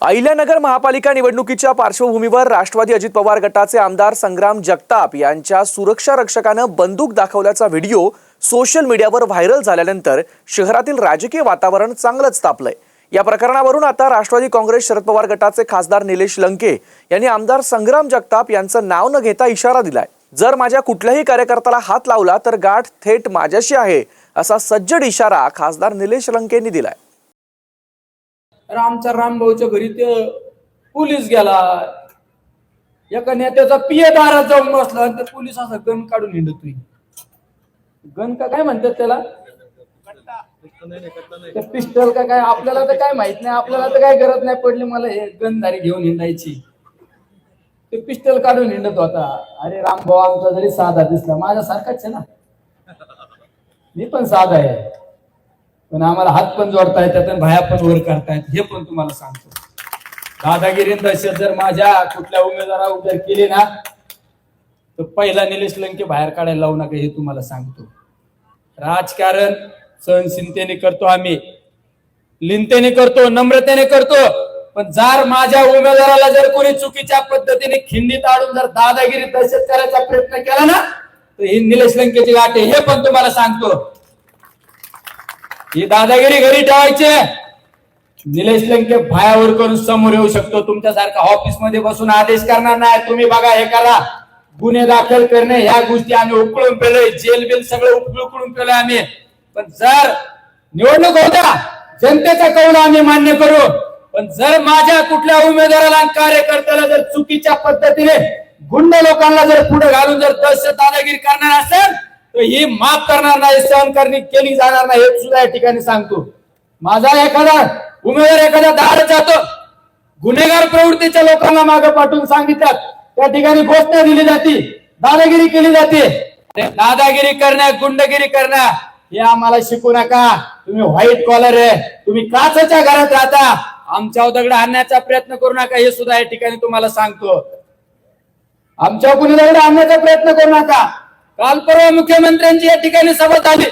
अहिल्यानगर महापालिका निवडणुकीच्या पार्श्वभूमीवर राष्ट्रवादी अजित पवार गटाचे आमदार संग्राम जगताप यांच्या सुरक्षा रक्षकानं बंदूक दाखवल्याचा व्हिडिओ सोशल मीडियावर व्हायरल झाल्यानंतर शहरातील राजकीय वातावरण चांगलंच तापलंय. या प्रकरणावरून आता राष्ट्रवादी काँग्रेस शरद पवार गटाचे खासदार निलेश लंके यांनी आमदार संग्राम जगताप यांचं नाव न घेता इशारा दिलाय. जर माझ्या कुठल्याही कार्यकर्त्याला हात लावला तर गाठ थेट माझ्याशी आहे असा सज्जड इशारा खासदार निलेश लंकेंनी दिलाय. आमच्या रामभाऊच्या घरी ते पोलीस गेला एका नेत्याचा पिये दारात जाऊन बसला आणि ते पोलीस असा गण काढून हिंडतोय गण का काय म्हणतात त्याला? पिस्टल का काय? आपल्याला तर काय माहीत नाही. आपल्याला तर काय गरज नाही पडली मला हे गणधारी घेऊन हिंडायची. ते पिस्टल काढून हिंडत होता. अरे रामभाऊ आमचा जरी साधा दिसला माझ्यासारखाच आहे ना. मी पण साधा आहे. पण आम्हाला हात पण जोडता येतात आणि भाया पण वर करतायत हे पण तुम्हाला सांगतो. दादागिरी दशेत दहशत जर माझ्या कुठल्या उमेदवारा उद्या केली ना तर पहिला निलेश लंके बाहेर काढायला लावू नका हे तुम्हाला सांगतो. राजकारण सहनशीलतेने करतो आम्ही. लिंतेने करतो नम्रतेने करतो पण जर माझ्या उमेदवाराला जर कोणी चुकीच्या पद्धतीने खिंडीत आणून जर दादागिरी दहशत करायचा प्रयत्न केला ना तर ही निलेश लंकेची गाठ हे पण तुम्हाला सांगतो. ही दादागिरी घरी ठेवायची. निलेश लंके भायावर करून समोर येऊ शकतो. तुमच्यासारखा ऑफिसमध्ये बसून आदेश करणार नाही. तुम्ही बघा हे करा. गुन्हे दाखल करणे ह्या गोष्टी आम्ही उकळून पेलोय. जेल बिल सगळं उकळून उकळून पेलोय आम्ही. पण जर निवडणूक होता जनतेचा कौल आम्ही मान्य करू. पण जर माझ्या कुठल्या उमेदवाराला आणि कार्यकर्त्याला जर चुकीच्या पद्धतीने गुंड लोकांना जर पुढे घालून जर दहशत दादागिरी करणार असेल ही माफ करणार नाही सहन करणी केली जाणार नाही हे सुद्धा या ठिकाणी सांगतो. माझा एखादा उमेदवार एखादा दार जातो गुन्हेगार प्रवृत्तीच्या लोकांना मागे पाठवून सांगितलं त्या ठिकाणी गोष्ट दिली जाते दादागिरी केली जाते. दादागिरी करण्या गुंडगिरी करण्या हे आम्हाला शिकू नका. तुम्ही व्हाईट कॉलर आहे तुम्ही काचच्या घरात राहता. आमच्या दगड आणण्याचा प्रयत्न करू नका हे सुद्धा या ठिकाणी तुम्हाला सांगतो. आमच्या कुणी दगड आणण्याचा प्रयत्न करू नका. काल परवा मुख्यमंत्र्यांची या ठिकाणी सभा झाली.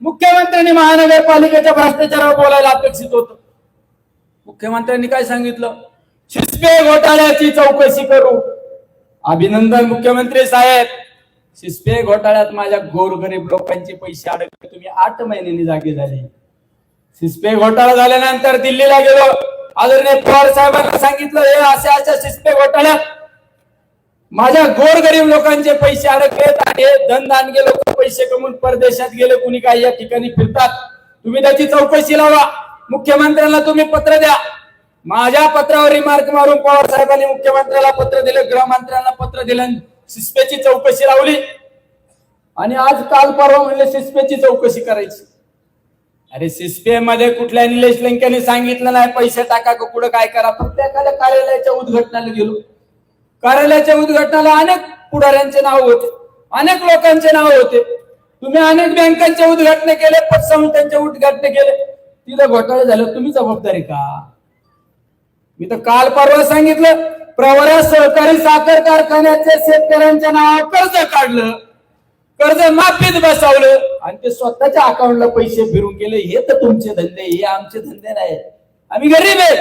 मुख्यमंत्र्यांनी महानगरपालिकेच्या भ्रष्टाचारावर बोलायला अपेक्षित होत. मुख्यमंत्र्यांनी काय सांगितलं? शिस्पे घोटाळ्याची चौकशी करू. अभिनंदन मुख्यमंत्री साहेब. शिस्पे घोटाळ्यात माझ्या गोरगरीब लोकांचे पैसे अडकले. तुम्ही आठ महिन्यांनी जागे झाले. शिस्पे घोटाळा झाल्यानंतर दिल्लीला गेलो. आदरणीय पवार साहेबांना सांगितलं हे अशा अशा शिस्पे घोटाळ्यात माझ्या गोरगरीब लोकांचे पैसे अडकलेत आणि धनदानगे लोक पैसे कमवून परदेशात गेले कुणी काही या ठिकाणी फिरतात? तुम्ही त्याची चौकशी लावा. मुख्यमंत्र्यांना तुम्ही पत्र द्या. माझ्या पत्रावर रिमार्क मारून पवार साहेबांनी मुख्यमंत्र्याला पत्र दिलं गृहमंत्र्यांना पत्र दिलं आणि सिस्पेची चौकशी लावली. आणि आज काल परवा म्हणले सिस्पेची चौकशी करायची. अरे सिस्पे मध्ये कुठल्या निलेश लंकेने सांगितलं नाही पैसे टाका का कुठं काय करा? फक्त एखाद्या कार्यालयाच्या उद्घाटनाला गेलो. कार्यालयाच्या उद्घाटनाला अनेक पुढाऱ्यांचे नाव होते. अनेक लोकांचे नाव होते. तुम्ही अनेक बँकांचे उद्घाटन केले पतसंस्थांचे उद्घाटन केले. तिथं घोटाळे झालं. तुम्ही जबाबदारी का? मी तर काल परवा सांगितलं प्रवरा सहकारी साखर कारखान्याचे शेतकऱ्यांच्या नावावर कर्ज काढलं. कर्ज माफीत बसवलं. आणि ते स्वतःच्या अकाउंटला पैसे फिरून गेले. हे तर तुमचे धंदे हे आमचे धंदे नाही आम्ही गरीब आहे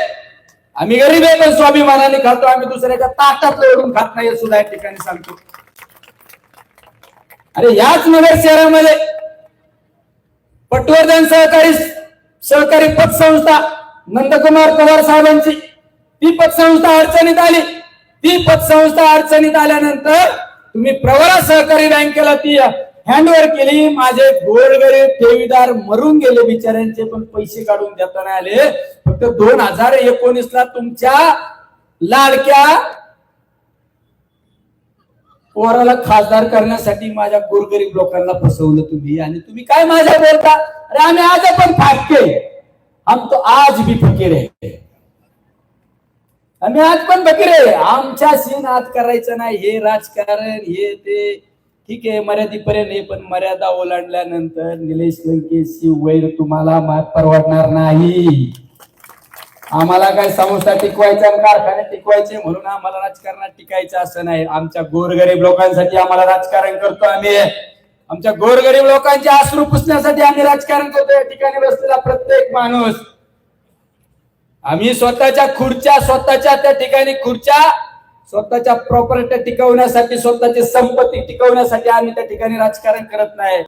आम्ही गरीब आहे पण स्वाभिमानाने खातो. आम्ही दुसऱ्याच्या ताटात ओढून खात नाही सुद्धा या ठिकाणी सांगतो. अरे याच नगर शहरामध्ये पटवर्धन सहकारी सहकारी पतसंस्था नंदकुमार पवार साहेबांची ती पतसंस्था अडचणीत आली. ती पतसंस्था अडचणीत आल्यानंतर तुम्ही प्रवरा सहकारी बँकेला ती हँडओव्हर केली. माझे गोरगरीब ठेवीदार मरून गेले बिचाऱ्यांचे पण पैसे काढून देता नाही आले. फक्त दोन हजार एकोणीस ला तुमच्या लाडक्या पोराला खासदार करण्यासाठी माझ्या गोरगरीब लोकांना फसवलं तुम्ही. आणि तुम्ही काय माझ्या बोलता? अरे आम्ही आज पण फाटके हम तो आज भी फकीर आहे. आम्ही आज पण फकीर आहे. आमच्या सीन आज करायचं नाही. हे राजकारण हे ते. ठीक आहे मर्यादेपर्यंत पण मर्यादा ओलांडल्यानंतर निलेश लंकेशी वैर तुम्हाला परवडणार नाही. आम्हाला काय संस्था टिकवायच्या आणि कारखाने टिकवायचे म्हणून आम्हाला राजकारणात टिकायचं असं नाही. आमच्या गोरगरीब लोकांसाठी आम्हाला राजकारण करतो आम्ही. आमच्या गोरगरीब लोकांचे आश्रू पुसण्यासाठी आम्ही राजकारण करतो. या ठिकाणी बसलेला प्रत्येक माणूस. आम्ही स्वतःच्या खुर्च्या स्वतःच्या त्या ठिकाणी खुर्च्या स्वतःच्या प्रॉपर्टी टिकवण्यासाठी स्वतःची संपत्ती टिकवण्यासाठी आम्ही त्या ठिकाणी राजकारण करत नाही.